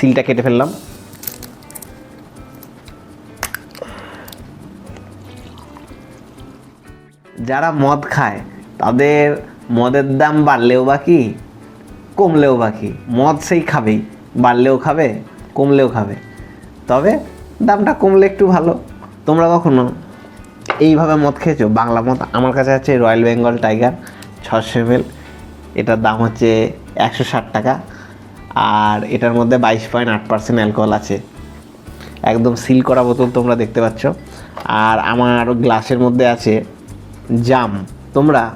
সিলটা কেটে ফেললাম। যারা মদ খায়, তাদের মদের দাম বাড়লেও বা কি? কমলেও বা কি? মদ সেই খাবেই, বাড়লেও খাবে, কমলেও খাবে। তবে দামটা কমলে একটু ভালো। তোমরা কখনো এইভাবে মদ খেয়েছো? বাংলা মদ আমার কাছে আছে রয়্যাল বেঙ্গল টাইগার ছশো এমএল এটার দাম হচ্ছে একশো ষাট টাকা। আর এটার মধ্যে বাইশ পয়েন্ট আট পার্সেন্ট অ্যালকোহল আছে। একদম সিল করা বোতল তোমরা দেখতে পাচ্ছ। আর আমার গ্লাসের মধ্যে আছে জাম। তোমরা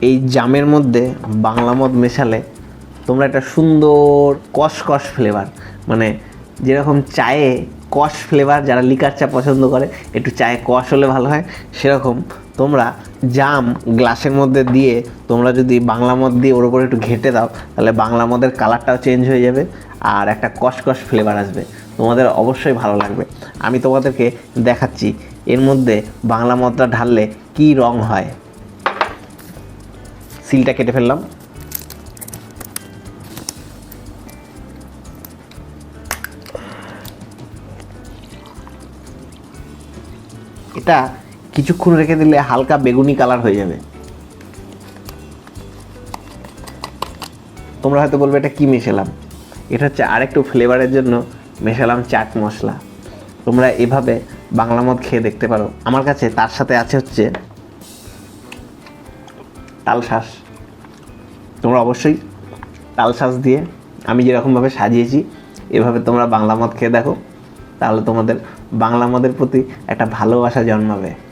এই জামের মধ্যে বাংলা মদ মেশালে তোমরা একটা সুন্দর কষ ফ্লেভার মানে যেরকম চায়ে কষ ফ্লেভার যারা লিকার চা পছন্দ করে, একটু চায়ে কষ হলে ভালো হয়। সেরকম তোমরা জাম গ্লাসের মধ্যে দিয়ে তোমরা যদি বাংলা মদ দিয়ে ওর উপরে একটু ঘেটে দাও, তাহলে বাংলা মদের কালারটাও চেঞ্জ হয়ে যাবে আর একটা কষ কষ ফ্লেভার আসবে। তোমাদের অবশ্যই ভালো লাগবে। আমি তোমাদেরকে দেখাচ্ছি, এর মধ্যে বাংলা মদটা ঢাললে কি রং হয়। সিলটা কেটে ফেললাম। এটা কিছুক্ষণ রেখে দিলে হালকা বেগুনি কালার হয়ে যাবে। তোমরা হয়তো বলবে, এটা কি মেশালাম? এটা হচ্ছে আরেকটু ফ্লেভারের জন্য মেশালাম চাট মশলা। তোমরা এভাবে বাংলা মদ খেয়ে দেখতে পারো। আমার কাছে তার সাথে আছে হচ্ছে তাল শ্বাস তোমরা অবশ্যই তাল শ্বাস দিয়ে আমি যেরকমভাবে সাজিয়েছি, এভাবে তোমরা বাংলা মদ খেয়ে দেখো। তাহলে তোমাদের বাংলা আমাদের প্রতি একটা ভালোবাসা জন্মাবে।